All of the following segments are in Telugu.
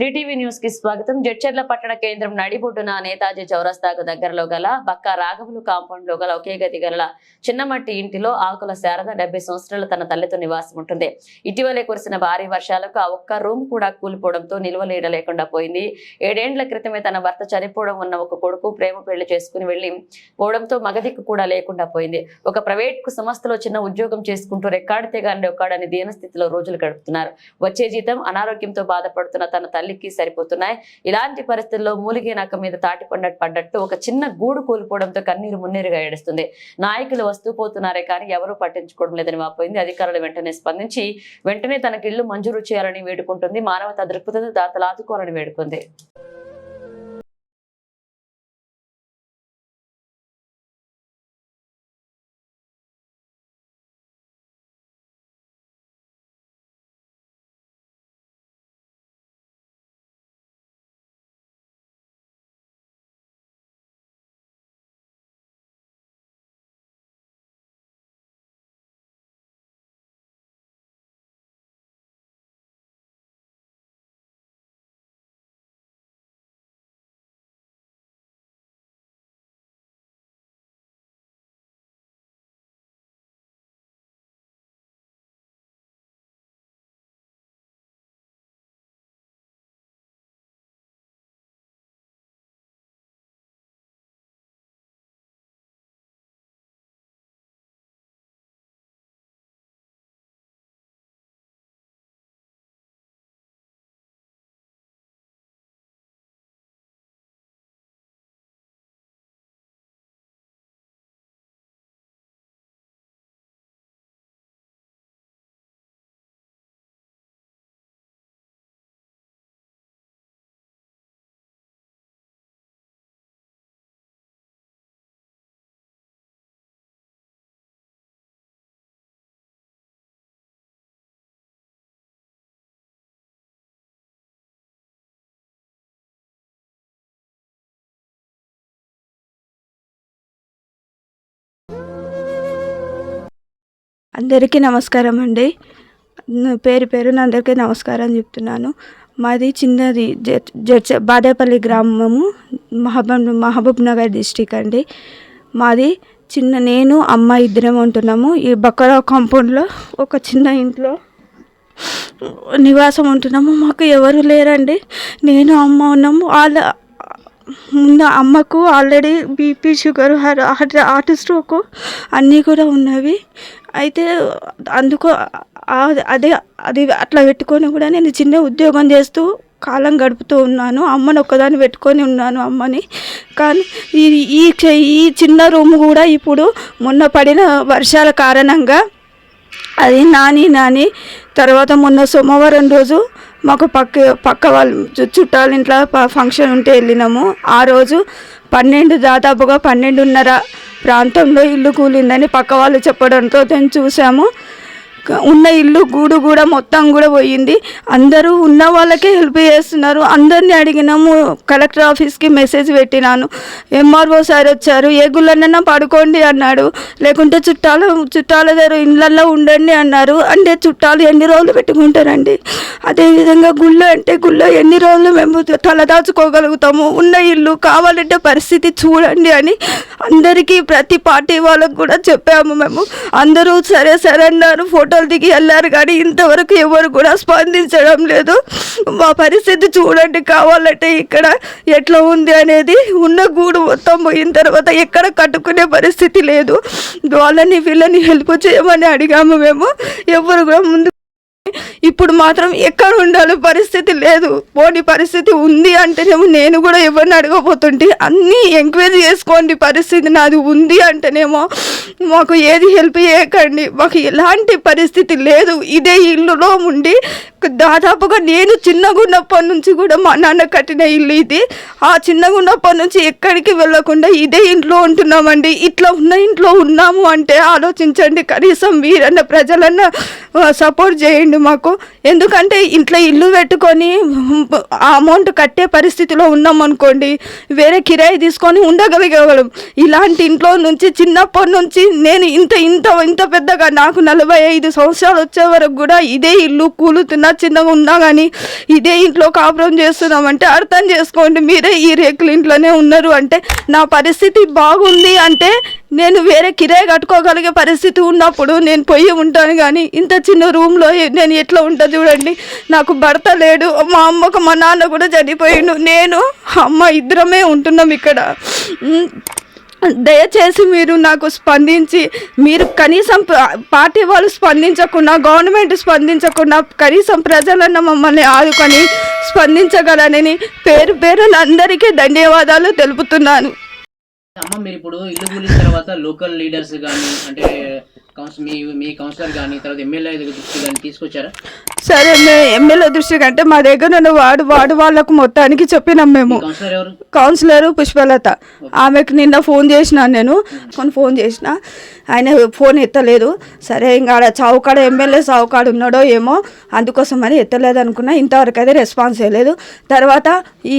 త్రీటీవీ న్యూస్కి స్వాగతం. జడ్చర్ల పట్టణ కేంద్రం నడిబొడ్డున నేతాజీ చౌరస్తాకు దగ్గరలో గల బక్క రాఘవులు కాంపౌండ్లో గల ఒకే గది గల చిన్నమట్టి ఇంటిలో ఆకుల శారద డెబ్బై సంవత్సరాలు తన తల్లితో నివాసం ఉంటుంది. ఇటీవలే కురిసిన భారీ వర్షాలకు ఆ ఒక్క రూమ్ కూడా కూలిపోవడంతో నిల్వలీడ లేకుండా పోయింది. ఏడేండ్ల క్రితమే తన భర్త చనిపోవడం ఉన్న ఒక కొడుకు ప్రేమ పెళ్ళి చేసుకుని వెళ్ళి పోవడంతో మగదిక్కు కూడా లేకుండా పోయింది. ఒక ప్రైవేట్కు సంస్థలో చిన్న ఉద్యోగం చేసుకుంటూ రెక్కాడితే గాని ఒక్కాడని దీనస్థితిలో రోజులు గడుపుతున్నారు. వచ్చే జీతం అనారోగ్యంతో బాధపడుతున్న తన తల్లి తల్లికి సరిపోతున్నాయి. ఇలాంటి పరిస్థితుల్లో మూలిగే నక్క మీద తాటి పడ్డట్టు పడ్డట్టు ఒక చిన్న గూడు కూలిపోవడంతో కన్నీరు మున్నీరుగా ఏడుస్తుంది. నాయకులు వస్తూ పోతున్నారే కానీ ఎవరూ పట్టించుకోవడం లేదని వాపోయింది. అధికారులు వెంటనే స్పందించి వెంటనే తనకి ఇల్లు మంజూరు చేయాలని వేడుకుంటుంది. మానవతా దృక్పథం దాతలు ఆదుకోవాలని వేడుకుంది. అందరికీ నమస్కారం అండి. పేరు పేరు అందరికీ నమస్కారం చెప్తున్నాను. మాది చిన్నది జడ్- జడ్చ బాదేపల్లి గ్రామము మహబూబ్ మహబూబ్ నగర్ డిస్టిక్ అండి. మాది చిన్న నేను అమ్మ ఇద్దరం ఉంటున్నాము. ఈ బక్కరా కాంపౌండ్లో ఒక చిన్న ఇంట్లో నివాసం ఉంటున్నాము. మాకు ఎవరు లేరండి. నేను అమ్మ ఉన్నాము. వాళ్ళ ముందు అమ్మకు already BP sugar heart heart heart stroke అన్నీ కూడా ఉన్నవి. అయితే అందుకు అదే అది అట్లా పెట్టుకొని కూడా నేను చిన్న ఉద్యోగం చేస్తూ కాలం గడుపుతూ ఉన్నాను. అమ్మని ఒక్కదాన్ని పెట్టుకొని ఉన్నాను అమ్మని. కానీ ఈ ఈ చి- ఈ చిన్న రూమ్ కూడా ఇప్పుడు మొన్న పడిన వర్షాల కారణంగా అది నాని నాని. తర్వాత మొన్న సోమవారం రోజు మాకు పక్క పక్క వాళ్ళు చు- చుట్టాల ఇంట్లో ఫంక్షన్ ఉంటే వెళ్ళినాము. ఆ రోజు పన్నెండు దాదాపుగా పన్నెండున్నర ప్రాంతంలో ఇల్లు కూలిందని పక్క వాళ్ళు చెప్పడంతో మేము చూసాము. ఉన్న ఇల్లు గూడు కూడా మొత్తం కూడా పోయింది. అందరూ ఉన్న వాళ్ళకే హెల్ప్ చేస్తున్నారు. అందరినీ అడిగినాము కలెక్టర్ ఆఫీస్కి మెసేజ్ పెట్టినాను. ఎంఆర్ఓ సార్ వచ్చారు. ఏ గుళ్ళనన్నా పడుకోండి అన్నాడు. లేకుంటే చుట్టాల చుట్టాల దగ్గర ఇళ్ళల్లో ఉండండి అన్నారు. అంటే చుట్టాలు ఎన్ని రోజులు పెట్టుకుంటారండి? అదేవిధంగా గుళ్ళో అంటే గుళ్ళో ఎన్ని రోజులు మేము తలదాచుకోగలుగుతాము? ఉన్న ఇల్లు కావాలంటే పరిస్థితి చూడండి అని అందరికీ ప్రతి పార్టీ వాళ్ళకు కూడా చెప్పాము మేము. అందరూ సరే సరే అన్నారు. ఫోటో దిగి వెళ్ళారు కానీ ఇంతవరకు ఎవరు కూడా స్పందించడం లేదు. మా పరిస్థితి చూడండి కావాలంటే ఇక్కడ ఎట్లా ఉంది అనేది. ఉన్న గూడు మొత్తం పోయిన తర్వాత ఎక్కడ కట్టుకునే పరిస్థితి లేదు. వాళ్ళని వీళ్ళని హెల్ప్ చేయమని అడిగాము మేము. ఎవరు కూడా ముందు ఇప్పుడు మాత్రం ఎక్కడ ఉండాలో పరిస్థితి లేదు. పోటీ పరిస్థితి ఉంది అంటేనేమో నేను కూడా ఎవరిని అడగబోతుంటే అన్నీ ఎంక్వైరీ చేసుకోండి పరిస్థితి నాది ఉంది అంటేనేమో మాకు ఏది హెల్ప్ చేయకండి. మాకు ఎలాంటి పరిస్థితి లేదు. ఇదే ఇల్లులో ఉండి దాదాపుగా నేను చిన్నగా ఉన్నప్పటి నుంచి కూడా మా నాన్న కట్టిన ఇల్లు ఇది. ఆ చిన్నగా ఉన్నప్పటి నుంచి ఎక్కడికి వెళ్ళకుండా ఇదే ఇంట్లో ఉంటున్నామండి. ఇట్లా ఉన్న ఇంట్లో ఉన్నాము అంటే ఆలోచించండి. కనీసం మీరన్న ప్రజలన్న సపోర్ట్ చేయండి మాకు. ఎందుకంటే ఇంట్లో ఇల్లు పెట్టుకొని ఆ అమౌంట్ కట్టే పరిస్థితిలో ఉన్నాం అనుకోండి వేరే కిరాయి తీసుకొని ఉండగలిగేవాళ్ళం. ఇలాంటి ఇంట్లో నుంచి చిన్నప్పటి నుంచి నేను ఇంత ఇంత ఇంత పెద్దగా నాకు నలభై ఐదు సంవత్సరాలు వచ్చే వరకు కూడా ఇదే ఇల్లు కూలుతున్నా చిన్నగా ఉన్నా కానీ ఇదే ఇంట్లో కాపురం చేస్తున్నామంటే అర్థం చేసుకోండి. మీరే ఈ రేకుల ఇంట్లోనే ఉన్నారు అంటే నా పరిస్థితి బాగుంది అంటే నేను వేరే కిరాయి కట్టుకోగలిగే పరిస్థితి ఉన్నప్పుడు నేను పోయి ఉంటాను కానీ ఇంత చిన్న రూమ్లో నేను ఎట్లా ఉంటా చూడండి. నాకు భర్త లేడు మా అమ్మకు మా నాన్న కూడా చనిపోయిండు. నేను అమ్మ ఇద్దరమే ఉంటున్నాం ఇక్కడ. దయచేసి మీరు నాకు స్పందించి మీరు కనీసం ప- పార్టీ వాళ్ళు స్పందించకుండా గవర్నమెంట్ స్పందించకుండా కనీసం ప్రజలన్న మమ్మల్ని ఆదుకొని స్పందించగలనని పేరు పేరున అందరికీ ధన్యవాదాలు తెలుపుతున్నాను. అమ్మ మీరు ఇప్పుడు ఇల్లు కూలిన తర్వాత లోకల్ లీడర్స్ కానీ అంటే మీ మీ కౌన్సిలర్ కానీ తర్వాత ఎమ్మెల్యే దృష్టి కానీ తీసుకొచ్చారా? సరే మేము ఎమ్మెల్యే దృష్టికి అంటే మా దగ్గర ఉన్న వార్డు వార్డు వాళ్ళకు మొత్తానికి చెప్పినాం మేము. కౌన్సిలర్ పుష్పలత. ఆమెకు నిన్న ఫోన్ చేసిన నేను. కొన్ని ఫోన్ చేసిన. ఆయన ఫోన్ ఎత్తలేదు. సరే ఇంకా ఆడ చౌకాడ ఎమ్మెల్యే చౌకాడ ఉన్నాడో ఏమో అందుకోసమని ఎత్తలేదు అనుకున్నా ఇంతవరకు అయితే రెస్పాన్స్ చేయలేదు. తర్వాత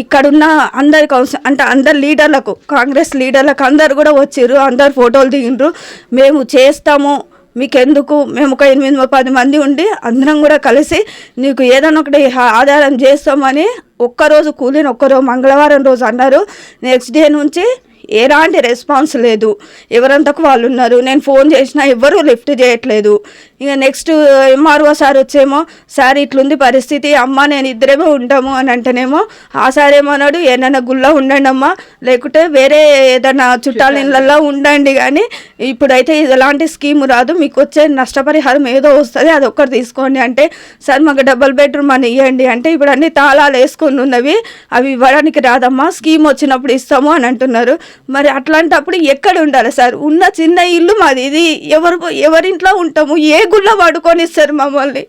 ఇక్కడున్న అందరి కౌన్సిల్ అంటే అందరి లీడర్లకు కాంగ్రెస్ లీడర్లకు అందరు కూడా వచ్చిర్రు. అందరు ఫోటోలు దిగిండ్రు మేము చేస్తాము మీకెందుకు? మేము ఒక ఎనిమిది పది మంది ఉండి అందరం కూడా కలిసి నీకు ఏదైనా ఒకటి ఆధారం చేస్తామని ఒక్కరోజు కూలిన ఒక్కరోజు మంగళవారం రోజు అన్నారు. నెక్స్ట్ డే నుంచి ఎలాంటి రెస్పాన్స్ లేదు. ఎవరంతకు వాళ్ళు ఉన్నారు. నేను ఫోన్ చేసినా ఎవరు లిఫ్ట్ చేయట్లేదు. ఇక నెక్స్ట్ ఎంఆర్ఓ సార్ వచ్చేమో సార్ ఇట్లుంది పరిస్థితి అమ్మ నేను ఇద్దరేమో ఉంటాము అని అంటేనేమో ఆ సార్ ఏమన్నాడు ఏదైనా గుళ్ళ ఉండండి అమ్మా లేకుంటే వేరే ఏదైనా చుట్టాల ఇళ్ళల్లో ఉండండి కానీ ఇప్పుడైతే ఇది ఎలాంటి స్కీమ్ రాదు మీకు వచ్చే నష్టపరిహారం ఏదో వస్తుంది అది ఒక్కటి తీసుకోండి అంటే సార్ మాకు డబుల్ బెడ్రూమ్ అని ఇవ్వండి అంటే ఇప్పుడు అన్ని తాళాలు వేసుకొని ఉన్నవి అవి ఇవ్వడానికి రాదమ్మా స్కీమ్ వచ్చినప్పుడు ఇస్తాము అని అంటున్నారు. మరి అట్లాంటప్పుడు ఎక్కడ ఉండాలి సార్? ఉన్న చిన్న ఇల్లు మాది ఇది ఎవరు ఎవరింట్లో ఉంటాము ఏ గుళ్ళ పడుకొని ఇస్తారు మమ్మల్ని.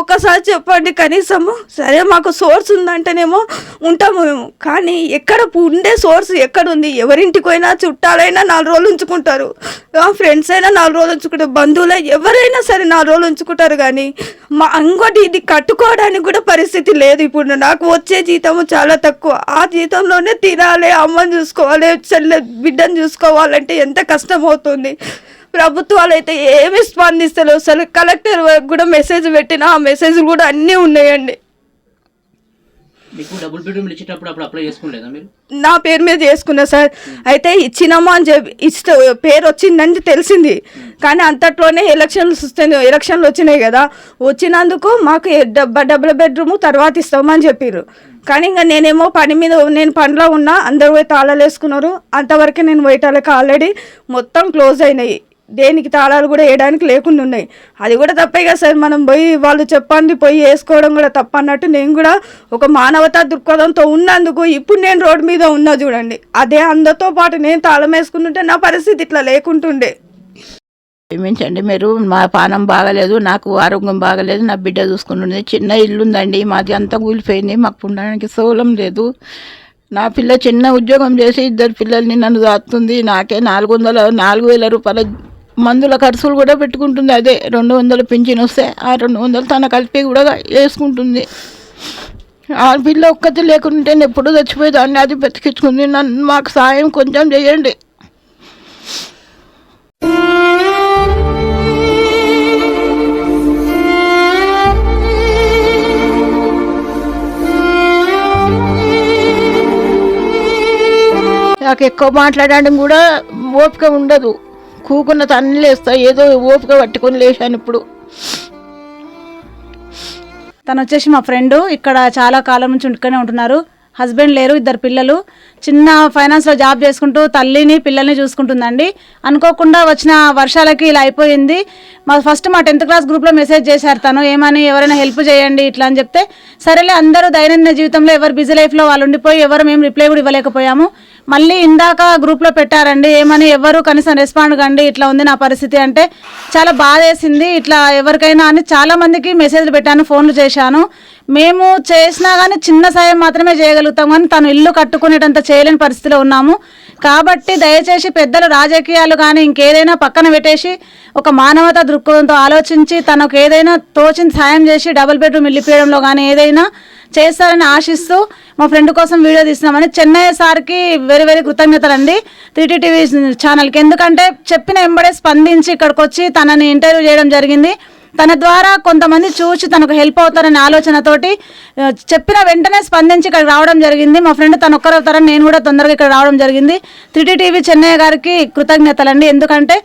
ఒకసారి చెప్పండి కనీసము. సరే మాకు సోర్స్ ఉందంటేనేమో ఉంటాము మేము. కానీ ఎక్కడ ఉండే సోర్స్ ఎక్కడ ఉంది ఎవరింటికి పోయినా చుట్టాలైనా నాలుగు రోజులు ఉంచుకుంటారు. ఫ్రెండ్స్ అయినా నాలుగు రోజులు ఉంచుకుంటారు. బంధువులు ఎవరైనా సరే నాలుగు రోజులు ఉంచుకుంటారు కానీ మా ఇంకోటి ఇది కట్టుకోవడానికి కూడా పరిస్థితి లేదు. ఇప్పుడు నాకు వచ్చే జీతము చాలా తక్కువ. ఆ జీతంలోనే తినాలి అమ్మని చూసుకోవాలి చెల్లె బిడ్డను చూసుకోవాలంటే ఎంత కష్టం అవుతుంది? ప్రభుత్వాలు అయితే ఏమి స్పందిస్తలేవు. అసలు కలెక్టర్ వరకు కూడా మెసేజ్ పెట్టినా ఆ మెసేజ్లు కూడా అన్నీ ఉన్నాయండి. మీకు డబుల్ బెడ్రూమ్లు ఇచ్చేటప్పుడు అప్పుడు అప్లై చేసుకోలేదా మీరు? నా పేరు మీద చేసుకున్నా సార్. అయితే ఇచ్చినాము అని చెప్పి ఇస్తే పేరు వచ్చిందని తెలిసింది. కానీ అంతట్లోనే ఎలక్షన్లు వస్తాయి ఎలక్షన్లు వచ్చినాయి కదా. వచ్చినందుకు మాకు డబుల్ బెడ్రూమ్ తర్వాత ఇస్తామని చెప్పారు కానీ ఇంకా నేనేమో పని మీద నేను పనిలో ఉన్నా అందరూ పోయి తాళాలు వేసుకున్నారు. అంతవరకే నేను పోయేటాలకు ఆల్రెడీ మొత్తం క్లోజ్ అయినాయి. దేనికి తాళాలు కూడా వేయడానికి లేకుండా ఉన్నాయి. అది కూడా తప్పే కదా సార్. మనం పోయి వాళ్ళు చెప్పండి పోయి వేసుకోవడం కూడా తప్ప అన్నట్టు నేను కూడా ఒక మానవతా దృక్పథంతో ఉన్నందుకు ఇప్పుడు నేను రోడ్డు మీద ఉన్నా చూడండి. అదే అందరితో పాటు నేను తాళం వేసుకుంటుంటే నా పరిస్థితి ఇట్లా లేకుంటుండే. క్షమించండి మీరు. మా పానం బాగలేదు నాకు ఆరోగ్యం బాగలేదు నా బిడ్డ చూసుకుంటుంది చిన్న ఇల్లు ఉందండి మాది అంతా కూలిపోయింది మాకు ఉండడానికి సౌలం లేదు. నా పిల్ల చిన్న ఉద్యోగం చేసి ఇద్దరు పిల్లల్ని నన్ను దాస్తుంది నాకే నాలుగు వందల నాలుగు వేల రూపాయల మందుల ఖర్చులు కూడా పెట్టుకుంటుంది. అదే రెండు వందలు పింఛన్ వస్తే ఆ రెండు వందలు తన కలిపి కూడా వేసుకుంటుంది. ఆ పిల్ల ఒక్కటి లేకుంటే నేను ఎప్పుడు చచ్చిపోయేదాన్ని. అది బతికించుకుంది. నన్ను మాకు సాయం కొంచెం చేయండి. నాకు ఎక్కువ మాట్లాడడానికి కూడా ఓపిక ఉండదు. కూకున్న తన్ని లేస్తా ఏదో ఓపిక పట్టుకొని లేచాను ఇప్పుడు. తను వచ్చేసి మా ఫ్రెండ్ ఇక్కడ చాలా కాలం నుంచి ఇక్కడనే ఉంటున్నారు. హస్బెండ్ లేరు ఇద్దరు పిల్లలు. చిన్న ఫైనాన్స్లో జాబ్ చేసుకుంటూ తల్లిని పిల్లల్ని చూసుకుంటుందండి. అనుకోకుండా వచ్చిన వర్షాలకి ఇలా అయిపోయింది. మా ఫస్ట్ మా టెన్త్ క్లాస్ గ్రూప్లో మెసేజ్ చేశారు తను ఏమని ఎవరైనా హెల్ప్ చేయండి ఇట్లా అని చెప్తే సరేలే అందరూ దైనందిన జీవితంలో ఎవరు బిజీ లైఫ్లో వాళ్ళు ఉండిపోయి ఎవరు మేము రిప్లై కూడా ఇవ్వలేకపోయాము. మళ్ళీ ఇందాక గ్రూప్లో పెట్టారండి ఏమని ఎవరు కనీసం రెస్పాండ్ కండి ఇట్లా ఉంది నా పరిస్థితి అంటే చాలా బాధేసింది. ఇట్లా ఎవరికైనా అని చాలామందికి మెసేజ్లు పెట్టాను ఫోన్లు చేశాను. మేము చేసినా కానీ చిన్న సాయం మాత్రమే చేయగలుగుతాం. కానీ తను ఇల్లు కట్టుకునేటంత చేయలేని పరిస్థితిలో ఉన్నాము. కాబట్టి దయచేసి పెద్దలు రాజకీయాలు కానీ ఇంకేదైనా పక్కన పెట్టేసి ఒక మానవతా దృక్పథంతో ఆలోచించి తనకు ఏదైనా తోచిన సాయం చేసి డబుల్ బెడ్రూమ్ ఇల్లిపోయడంలో కానీ ఏదైనా చేస్తారని ఆశిస్తూ మా ఫ్రెండ్ కోసం వీడియో తీసినామని చెన్నై సార్కి వెరీ వెరీ కృతజ్ఞతలు అండి త్రీటీ టీవీ ఛానల్కి. ఎందుకంటే చెప్పిన వెంబడే స్పందించి ఇక్కడికి వచ్చి తనని ఇంటర్వ్యూ చేయడం జరిగింది. తన ద్వారా కొంతమంది చూసి తనకు హెల్ప్ అవుతారనే ఆలోచనతోటి చెప్పిన వెంటనే స్పందించి ఇక్కడ రావడం జరిగింది. మా ఫ్రెండ్ తను ఒక్కరు అవుతారని నేను కూడా తొందరగా ఇక్కడ రావడం జరిగింది. త్రిటీ టీవీ చెన్నయ్య గారికి కృతజ్ఞతలండి. ఎందుకంటే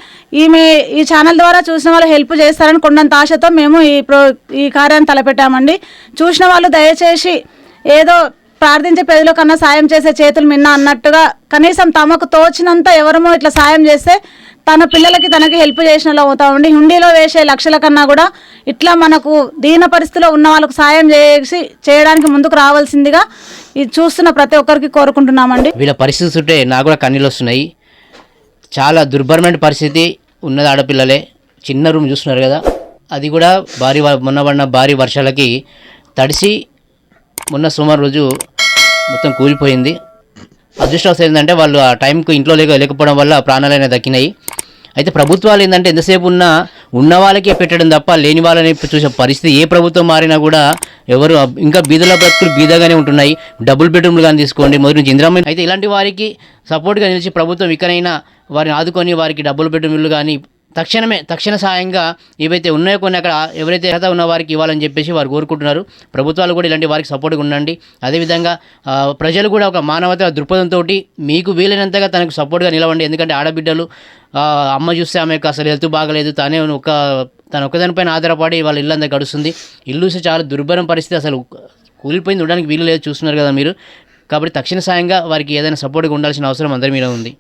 ఈమె ఈ ఛానల్ ద్వారా చూసిన వాళ్ళు హెల్ప్ చేస్తారని కొండంత ఆశతో మేము ఈ ప్రో ఈ కార్యాన్ని తలపెట్టామండి. చూసిన వాళ్ళు దయచేసి ఏదో ప్రార్థించే పెదలో కన్నా సాయం చేసే చేతులు మిన్న అన్నట్టుగా కనీసం తమకు తోచినంత ఎవరమో ఇట్లా సాయం చేస్తే తన పిల్లలకి తనకి హెల్ప్ చేసినలో అవుతా అవుతామండి హుండీలో వేసే లక్షల కన్నా కూడా ఇట్లా మనకు దీన పరిస్థితిలో ఉన్న వాళ్ళకు సాయం చేసి చేయడానికి ముందుకు రావాల్సిందిగా ఇది చూస్తున్న ప్రతి ఒక్కరికి కోరుకుంటున్నామండి. వీళ్ళ పరిస్థితి చుట్టే నాకు కూడా కన్నీళ్ళు వస్తున్నాయి. చాలా దుర్భరమైన పరిస్థితి ఉన్నది ఆడపిల్లలే. చిన్న రూమ్ చూస్తున్నారు కదా. అది కూడా భారీ మొన్న పడిన భారీ వర్షాలకి తడిసి మొన్న సోమవారం రోజు మొత్తం కూలిపోయింది. అదృష్టవశాలు ఏంటంటే వాళ్ళు ఆ టైంకు ఇంట్లో లేక లేకపోవడం వల్ల ప్రాణాలైనా దక్కినాయి. అయితే ప్రభుత్వాలు ఏంటంటే ఎంతసేపు ఉన్నా ఉన్న వాళ్ళకే పెట్టడం తప్ప లేని వాళ్ళని చూసే పరిస్థితి ఏ ప్రభుత్వం మారినా కూడా ఎవరు ఇంకా బీదల బ్రతుకులు బీదగానే ఉంటున్నాయి. డబుల్ బెడ్రూమ్లు కానీ తీసుకోండి. మొదటి నుంచి ఇందిరామ్మ అయితే ఇలాంటి వారికి సపోర్ట్గా నిలిచి ప్రభుత్వం ఇకనైనా వారిని ఆదుకొని వారికి డబుల్ బెడ్రూమ్లు కానీ తక్షణమే తక్షణ సాయంగా ఏవైతే ఉన్నాయో కొన్ని అక్కడ ఎవరైతే అర్హత ఉన్న వారికి ఇవ్వాలని చెప్పేసి వారు కోరుకుంటున్నారు. ప్రభుత్వాలు కూడా ఇలాంటి వారికి సపోర్ట్గా ఉండండి. అదేవిధంగా ప్రజలు కూడా ఒక మానవత దృక్పథంతో మీకు వీలైనంతగా తనకు సపోర్ట్గా నిలవండి. ఎందుకంటే ఆడబిడ్డలు అమ్మ చూస్తే ఆమె అసలు హెల్త్ బాగలేదు. తానే ఒక తన ఒకదానిపైన ఆధారపడి వాళ్ళ ఇల్లు అంతా గడుస్తుంది. ఇల్లు చూస్తే చాలా దుర్భరం పరిస్థితి. అసలు కూలిపోయింది ఉండడానికి వీలు లేదు చూస్తున్నారు కదా మీరు. కాబట్టి తక్షణ సాయంగా వారికి ఏదైనా సపోర్ట్గా ఉండాల్సిన అవసరం అందరి మీద ఉంది.